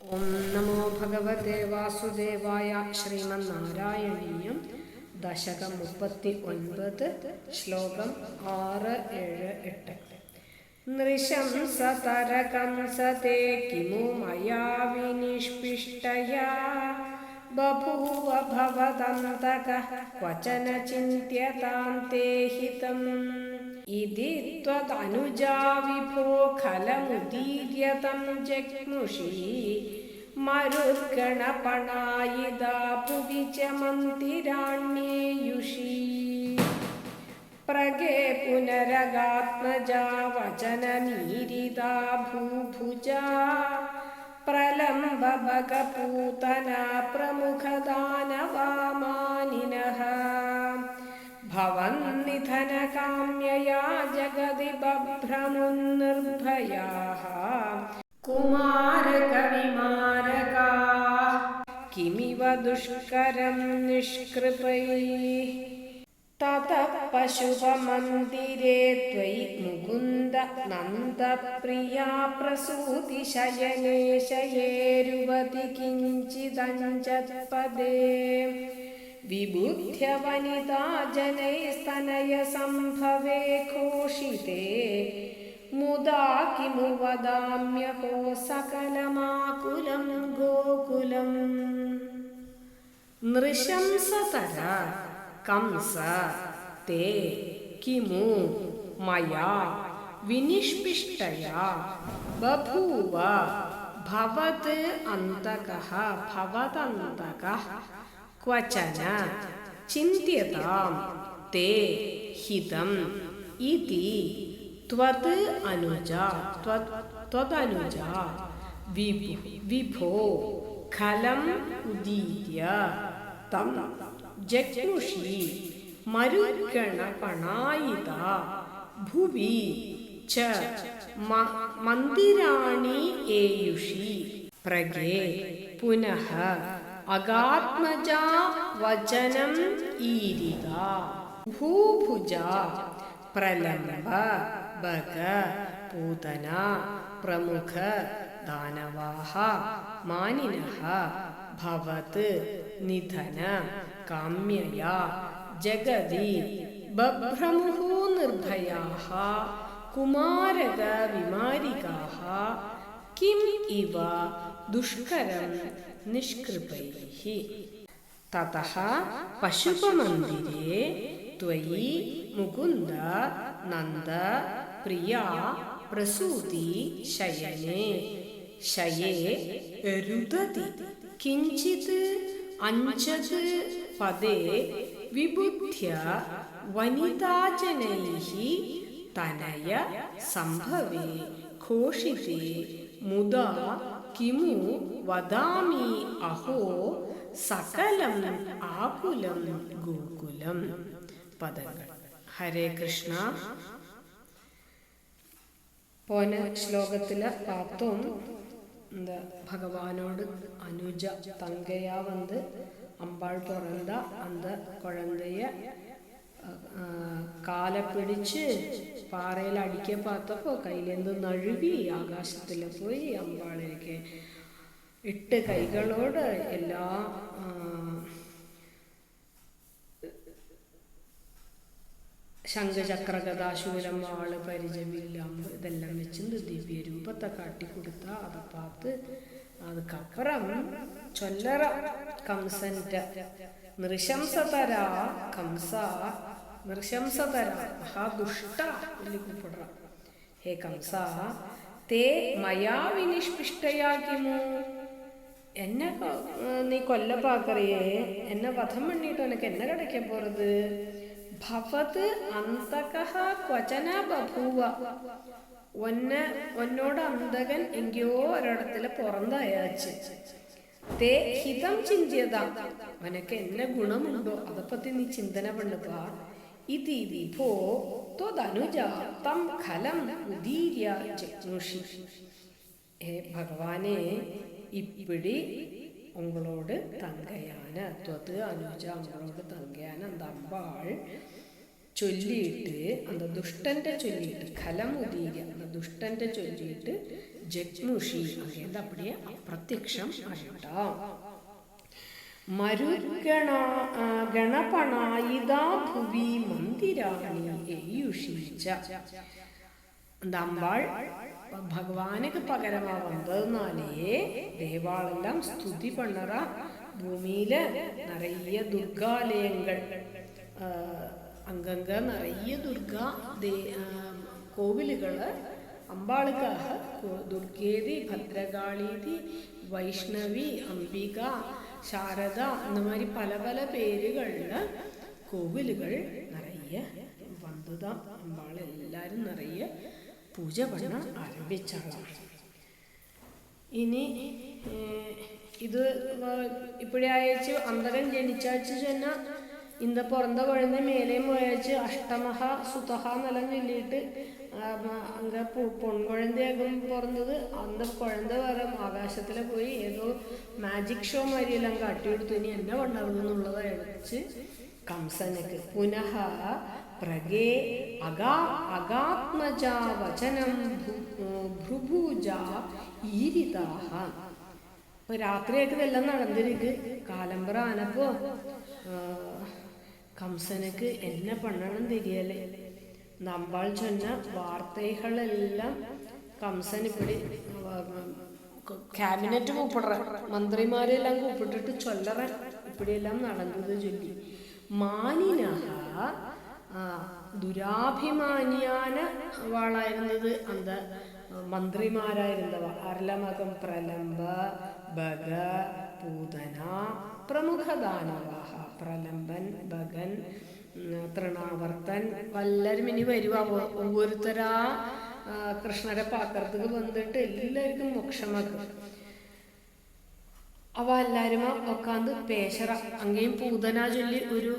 ഓം നമോ ഭഗവതേ വാസുദേവായ ശ്രീമന്നാരായണീയം. ദശകം മുപ്പത്തി ഒൻപത് ശ്ലോകം ആറ് ഏഴ് എട്ട്. നൃശംസതരകംസത്തെ കിമു മയാ വിനിഷ്പിഷ്ടയാ? ബഭൂവ ഭവതന്തകഃ ക്വചന ചിന്ത്യതാം ते ഇതി ത്വതനുജാ വിഭോ ഖലമുദീര്യ തം ജഗ്മുഷി മരുഗണപണായിതാ ഭുവി ച മന്തിരാണ്യേയുഷി പ്രഗേ പുനരഗാത്മജാ വചനമീരിതാ ഭൂഭുജാ പ്രമുഖദാന भवन्निधनकाम्यया जगदि बभ्रमुन्निर्भयाः कुमारकविमारकाः किमिव दुष्करं निष्कृपैः ततः पशुपमन्दिरे त्वयि मुकुन्द नन्दप्रिया प्रसूतिशयने शयेरुवति किञ्चिदञ्चत्पदे विबुध्य वनिता जनैस्तनयसम्भवे घोषिते मुदा किमु वदाम्यहो सकलमाकुलं गोकुलम् नृशंसतर कंस ते किमु मया विनिष्पिष्टया बभूव भवत् अन्तकः भवदन्तकः ക്വചന ചിന്തിയതാം തേ ഹിതം ഇതി ത്വത് അനുജ ത്വതനുജ വിഭോ ഖലം ഉദീര്യ തം ജഗ്നുഷി മരുഗണപണായിത ഭുവി ച മന്ദിരാണി ഏയുഷി പ്രഗേ പുനഃ അഗാത്മജ വചനം ഈരിക. ഭൂഭുജ പ്രലംബ ബക പൂതന പ്രമുഖ ദാനവാഹ മാനിനഃ ഭവത് നിധന കാമ്യയ ജഗതി ബഭ്രമുഹു നിർഭയാ കുമാരക വിമാരികാ കിം ഇവ ദുഷ്കരം നിഷ്കൃപൈഃ തതഃ പശുപമന്ദിരേ ത്വയി മുകുന്ദ നന്ദ പ്രിയ പ്രസൂതി ശയനേ. ശയേ രുദതി കിഞ്ചിത് അഞ്ചത് പദേ വിബുദ്ധ്യ വനിതാജനൈ തനയ സംഭവേ ഘോഷിതേ മുദാ കിമു വദാമി അഹോ സകലം ആകുലം ഗോകുലം. പദങ്ങൾ. ഹരേ കൃഷ്ണ. പോന ശ്ലോകത്തിലെ പാത്തും എന്താ ഭഗവാനോട് അനുജ തങ്കയാ വന്ന് അമ്പാൾ തുറന്ത അന്ത കുഴന്തയെ കാല പിടിച്ച് പാറയിൽ അടിക്കാൻ പാത്തപ്പോൾ കയ്യിലെന്ത് നഴുകി ആകാശത്തിൽ പോയി അമ്പാളിലേക്ക് എട്ട് കൈകളോട് എല്ലാ ശംഖചക്രകഥാശൂലം വാൾ ഇതെല്ലാം വെച്ച് ദിവ്യരൂപത്തെ കാട്ടിക്കൊടുത്ത. അത് പാത്ത് അതുക്കപ്പുറം ചൊല്ലറ കംസന്റെ നൃശംസതരാ കംസ ನೃಶಂಸತರ ಮಹಾದುಷ್ಟ ಇಲ್ಲಿ ಕೂಪಡ್ರ ಹೇ തേ മയാ വിനിഷ്പിഷ്ടയാക്കിമോ എന്നെ നീ കൊല്ലപ്പാക്കറിയേ എന്നെ വധം പണിയിട്ട് എനക്ക് എന്നെ കിടക്കാൻ പോറത്? ഭവത് അന്തകഹ ക്വചന ബഭൂവ. ഒന്നെ ഒന്നോട് അന്തകൻ എങ്കിയോ ഒരിടത്തിൽ പുറന്തയാച്ച്. തേ ഹിതം ചിന്തിയതാ. അവനക്ക് എന്നെ ഗുണമുണ്ടോ? അതപ്പത്തി നീ ചിന്തന പണ്ടുപ്പാ ഇതി വിഭോ ത്വദനുജ തം ഖലം ഉദീര്യ ചജ്ഞുഷി ഹേ ഭഗവാനെ ഇപ്പിടി ഉങ്ങളോട് തങ്കയാന ത്വത് അനുജ ഉങ്ങളോട് തങ്കയാന അമ്പാൾ ചൊല്ലിയിട്ട് അന്ന് ദുഷ്ടന്റെ ചൊല്ലിയിട്ട് ഖലം ഉദീര്യ അന്ന് ദുഷ്ടന്റെ ചൊല്ലിയിട്ട് ജഗ്മുഷി അങ്ങനത്തെ അപ്പടിയെ അപ്രത്യക്ഷം ആയിട്ടാം മരുഗണ ഗണപണായിതാ ഭുവി മന്ദിരാണി എഴുഷിച്ച നമ്മൾ ഭഗവാനക്ക് പകരമാ വന്നതെന്നാലേ ദേവാളെല്ലാം സ്തുതി പണറ ഭൂമിയിൽ നിറയ ദുർഗാലയങ്ങൾ. അങ്കങ്ക നിറയ ദുർഗ കോവിലുകൾ അമ്പാളുക്കാഹ് ദുർഗേതി ഭദ്രകാളീതി വൈഷ്ണവി അംബിക பத்ரகாளீதி வைஷ்ணவி அம்பிகா சாரதா இந்த மாதிரி பல பல பேருகளில் கோவில்கள் நிறைய வந்துதான் அம்பாள் எல்லாரும் நிறைய പൂജ പണ ആരംഭിച്ചാളാണ് ഇനി ഏഹ്, ഇത് ഇപ്പോഴേ അയച്ച് അന്തരം ജനിച്ചാച്ച് ചെന്ന ഇന്ന് പുറന്ത குழந்தை மேலே முயற்சி അഷ്ടമഹ സുതഹ എന്നെല്ലാം ചൊല്ലിയിട്ട് அங்கே പൊൺകുഴന്തയാകും പുറന്നത്. അന്ന് കുഴന്ത വേറെ குழந்தை ആകാശത്തിൽ പോയി ഏതോ മാജിക് ഷോ മാതിരിയെല്ലാം കാട്ടിയെടുത്തു ഇനി എന്നെ ഉണ്ടാവുന്നു എന്നുള്ളത് അടിച്ച് കംസനക്ക്. പുനഃ പ്രഗേ അഗാ അഗാത്മജ വചനം ഭ്രുഭുജ ഈരിതാഹ. രാത്രിയൊക്കെ ഇതെല്ലാം നടന്നിരിക്ക്. കാലംബ്ര ആനപ്പോ കംസനക്ക് എന്നെ പണ്ണണം തിരിയല്ലേ? നമ്പാൾ ചൊന്ന വാർത്തകളെല്ലാം കംസൻ ഇപ്പടി ക്യാബിനറ്റ് കൂപ്പിടറ. മന്ത്രിമാരെല്ലാം കൂപ്പിട്ടിട്ട് ചൊല്ലറ. ഇപ്പടിയെല്ലാം നടന്നത് ചൊല്ലി. മാനിനഹ ദുരാഭിമാനിയാന വാളായിരുന്നത് അന്ത മന്ത്രിമാരായിരുന്നവ. അർലമകം പ്രലംബ ബഗ പൂതന പ്രമുഖ ദാനവാഹ പ്രലംബൻ ഭഗൻ തൃണാവർത്തൻ വല്ലരും ഇനി വരുവാ. ഓരോരുത്തരാ കൃഷ്ണരെ പാത്രത്തിൽ വന്നിട്ട് എല്ലാവർക്കും മോക്ഷമാക്കും. അവ എല്ലാരും ഒക്കാന്ത് പേശറ. അങ്ങേയും പൂതനാ ചൊല്ലി ഒരു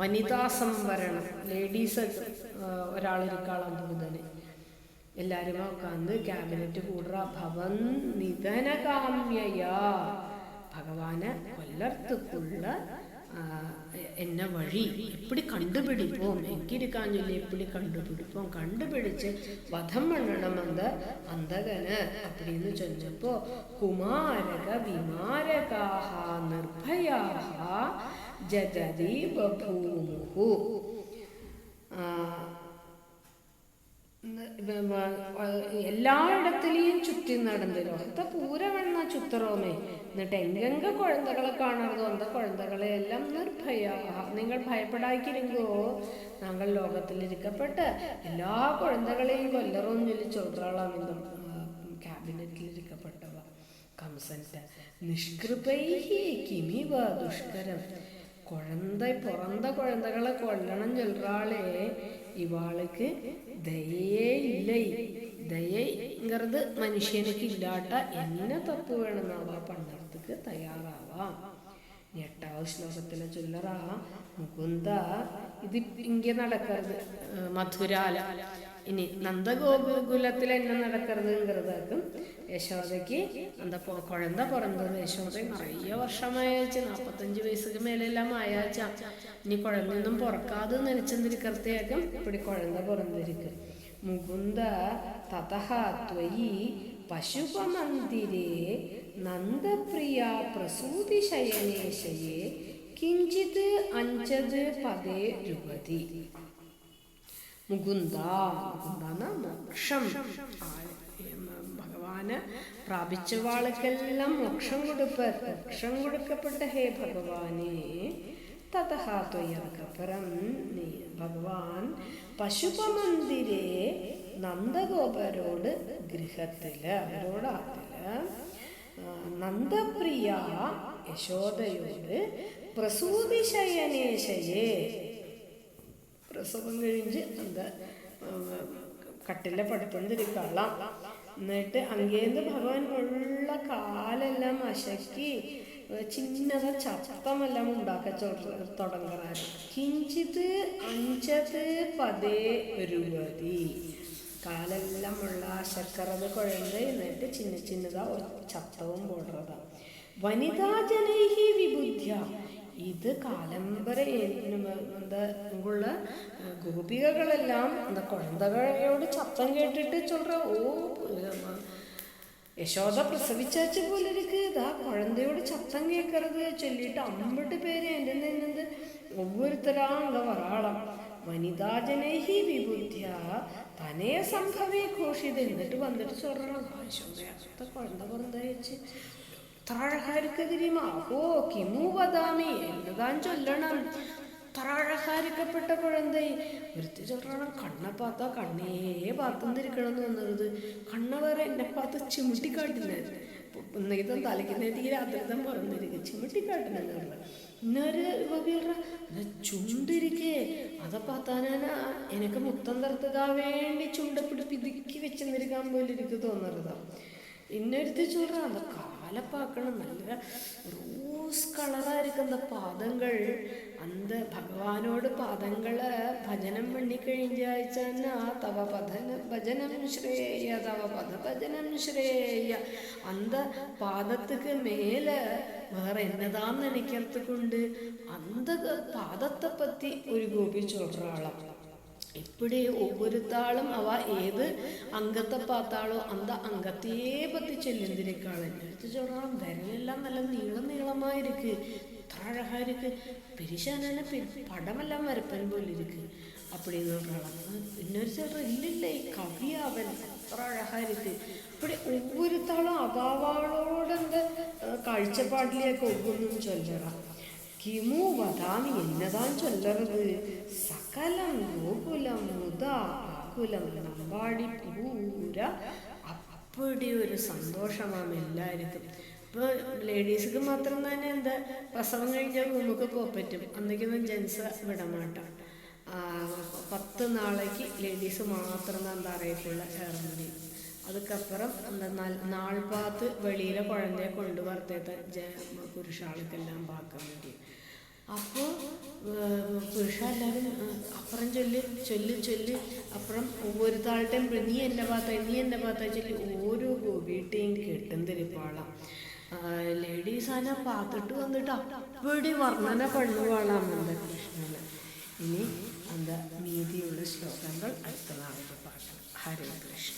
വനിതാ സംവരണം. ലേഡീസ് ഒരാളിരിക്കാളാം പൂതന്. എല്ലാരും ഒക്കാന്ത് ക്യാബിനറ്റ് കൂടുറ. ഭവൻ നിധനകാമ്യയാ. ഭഗവാന് കൊല്ലർത്തുക്കുള്ള എന്ന വഴി എപ്പിടി കണ്ടുപിടിപ്പോം? എങ്കിരിക്കാഞ്ഞില്ല ചൊല്ലി എപ്പിടി കണ്ടുപിടിപ്പോം? കണ്ടുപിടിച്ച് വധം വണ്ണണമെന്ന് അന്തകന് അപ്പടിന്ന് ചൊല്ലപ്പോ കുമാരക വിമാരകാഹ നിർഭയാഹ ജഗതി ബഭൂമുഹു എല്ലായിടത്തിലെയും ചുറ്റി നടന്നിരോ പൂര പൂരവണ്ണ ചുത്തറോമേ എന്നിട്ട് എങ്കെങ്ക കുഴന്തകളെ കാണാറതോ അന്ത കുഴന്തകളെ എല്ലാം നിർഭയ. നിങ്ങൾ ഭയപ്പെടാക്കിരുങ്കോ ഞങ്ങൾ ലോകത്തിലിരിക്കപ്പെട്ട് എല്ലാ കുഴന്തകളെയും കൊല്ലറോന്ന് ചൊല്ലി ചോദ്രാളാം ഇന്നും ക്യാബിനറ്റിലിരിക്കപ്പെട്ടവ കംസന്റെ നിഷ്കൃപൈ കിമിവ ദുഷ്കരം. കുഴന്ത പുറന്ത കുഴന്തകളെ കൊല്ലണം ചൊല്ലാളേ ഇവാൾക്ക് ദയേ ഇല്ല. ദയങ്കത് മനുഷ്യനക്ക് ഇല്ലാട്ട എന്നെ തപ്പ് വേണം വേണമെന്നാവാ പണ്ടത്തക്ക് തയ്യാറാവാം. എട്ടാവ് ശ്ലോകത്തിലെ ചൊല്ലറ മുകുന്ദ ഇത് ഇങ്ങനെ നടക്കരുത് മധുരാല. ഇനി നന്ദഗോകുലത്തിൽ എന്നെ നടക്കരുത് കരുതാക്കും യശോദയ്ക്ക് എന്താ കുഴന്ത പിറന്നത് യശോദ നിറയെ വർഷമായച്ച നാൽപ്പത്തഞ്ച് വയസ്സുക്ക് മേലെല്ലാം ആയാച്ച ഇനി കുഴന്തൊന്നും പുറക്കാതെ നനച്ചെന്നിരിക്കത്തേക്കും ഇപ്പടി കുഴന്ത പിറന്നിരിക്കും. മുകുന്ദ തതഹ ത്വയി പശുപമന്ദിരേ നന്ദപ്രിയ പ്രസൂതിശയനേശയെ കിഞ്ചിത് അഞ്ചത് പതേ രുപതി മുകുന്ദ മുകുന്ദ മോക്ഷം ഭഗവാന് പ്രാപിച്ച വാളുക്കെല്ലാം മോക്ഷം കൊടുപ്പ് മോക്ഷം കൊടുക്കപ്പെട്ട ഹേ ഭഗവാനെ തതഹ ത്വയതുക്കപ്പുറം നീ ഭഗവാൻ പശുപമന്ദിരെ നന്ദഗോപരോട് ഗൃഹത്തിൽ അവരോടാത്തിൽ നന്ദപ്രിയ യശോദയോട് പ്രസൂതിശയനേശയെ. പ്രസവം കഴിഞ്ഞ് എന്താ കട്ടിലെ പടുത്തുകൊണ്ടിരിക്കള്ളാം എന്നിട്ട് അങ്ങേന്ന് ഭഗവാൻ ഉള്ള കാലെല്ലാം അശക്കി ചിന്നത ചത്തമെല്ലാം ഉണ്ടാക്ക തുടങ്ങാറ് കിഞ്ചിത് അഞ്ചത് പതേ രൂപതി കാലെല്ലാം ഉള്ള ശർക്കറത് കുഴഞ്ഞ് എന്നിട്ട് ചിന്ന ചിന്നത ചത്തവും പോടുറത വനിതാജനൈഹി വിബുദ്ധ്യ. ഇത് കാലംബര ഇങ്ങുള്ള ഗോപികകളെല്ലാം എന്താ കുഴന്തകളോട് ചത്തം കേട്ടിട്ട് ചൊല്ற ഓ യശോദ പ്രസവിച്ചാച്ച പോലെ ഇരിക്ക് ഇതാ കുഴന്തയോട് ചത്തം കേൾക്കരുത് ചൊല്ലിയിട്ട് അമ്പട്ട് പേര് എന്റെ നിന്നത് ഒവ്വൊരുത്തരാ അങ്ക വറാളം വനിതാജനൈഹി വിബുദ്ധ്യ തനേ സംഭവേ ഘോഷിത്. എന്നിട്ട് വന്നിട്ട് ചൊല്ലണം യശോദ കുഴന്ത പുറന്തയച്ച് ത്രാഴഹാരിക്കതിരിമാഹോ കിമു വദാമി എന്നതാൻ ചൊല്ലണം? ത്രാഴഹാരിക്കപ്പെട്ട കുഴന്തൈ വൃത്തി ചൊല്ലണം. കണ്ണെ പാത്ത കണ്ണേ പാത്തുന്നിരിക്കണം എന്ന് വന്നത് കണ്ണ വേറെ എന്നെ പാത്ത ചിമിട്ടിക്കാട്ടില്ലായിരുന്നു ഇന്നത്തെ തലയ്ക്കുന്നതിൽ അതിർതം പറഞ്ഞിരിക്കും. ചിമിട്ടിക്കാട്ടില്ല പറഞ്ഞു. ഇന്നൊരു വകയുടെ ചുണ്ടിരിക്കേ. അതെ പാത്താനാന എനിക്ക് മുത്തം തർത്തതാ വേണ്ടി ചുണ്ടപ്പിടി പിതുക്കി വെച്ചെന്നിരിക്കാൻ പോലിരിക്കും തോന്നരുതാ. ഇന്നൊരുത്തി ചൊല്ലാ അതൊക്കെ പാലപ്പാക്കണം. നല്ല റോസ് കളറായിരിക്കുന്ന പാദങ്ങൾ. അന്ത് ഭഗവാനോട് പാദങ്ങൾ ഭജനം പണിക്കഴിഞ്ഞാഴ്ച തവ പദന ഭജനം ശ്രേയ തവ പദ ഭജനം ശ്രേയ. അന്ത പാദത്തുക്ക് മേലെ വേറെ എന്നതാന്ന് എനിക്കർത്തുകൊണ്ട് അന്ത പാദത്തെ പറ്റി ഒരു ഗോപി ചൊല്റാളാണ് എപ്പോഴേ ഒവ്വൊരു താളും അവ ഏത് അംഗത്തെ പാത്താളോ അന്ത അംഗത്തെ പത്തി ചെല്ലുന്നതിനേക്കാളും എന്നെ അടുത്ത് ചോറാളം വിരലെല്ലാം നല്ല നീളം നീളമായിരിക്ക്. എത്ര അഴകായിരിക്ക്. പിരിശാനെ പടമെല്ലാം വരപ്പൻ പോലെ ഇരിക്ക് അപ്പടി ചോറാളം പിന്നൊരു ചോറ ഇല്ലില്ലേ ഈ കവിയാവൻ എത്ര അഴകായിരിക്ക്. ഇപ്പം ഒവ്വൊരു താളും അഭാവാളോടെ കാഴ്ചപ്പാടിലേക്ക് ഒവ്വൊന്നും ചൊല്ലറാം കിമു വദാമി എന്നതാൻ ചൊല്ലരുത് സകലം ഗോകുലം മുതാ നമ്പാടി പൂര. അപ്പടി ഒരു സന്തോഷമാണ് എല്ലാവർക്കും ഇപ്പോൾ ലേഡീസുകൾ മാത്രം തന്നെ എന്താ പ്രസവം കഴിഞ്ഞാൽ നമുക്ക് പോകാൻ പറ്റും. അന്നേക്കൊന്നും ജെൻസ് വിടമാട്ടം പത്ത് നാളേക്ക് ലേഡീസ് മാത്രം എന്താ അറിയത്തുള്ള ഇറങ്ങി. അതുക്കപ്പുറം എന്താ നാൾ ഭാഗത്ത് വെളിയിലെ കുഴഞ്ഞെ കൊണ്ടുവരത്തേത്ത ജ പുരുഷാൾക്കെല്ലാം പാക്കാൻ പറ്റി അപ്പോൾ പുരുഷന്മാരും അപ്പുറം ചൊല്ല് ചൊല്ല് ചൊല്ല് അപ്പുറം ഒവ്വൊരുത്താളുടെയും നീ എന്നെ പാത്ത നീ എന്നെ പാത്ത ചൊല്ലി ഓരോ വീട്ടെയും കെട്ടും തിരിപ്പാളാം. ലേഡീസ് ആന പാത്തിട്ട് വന്നിട്ട് അപ്പടി വർണന പണ്ണുവാളാം എന്താ കൃഷ്ണന് ഇനി എന്താ നീതിയുള്ള ശ്ലോകങ്ങൾ അടുത്ത നാളെ പാടണം ഹരേ കൃഷ്ണ.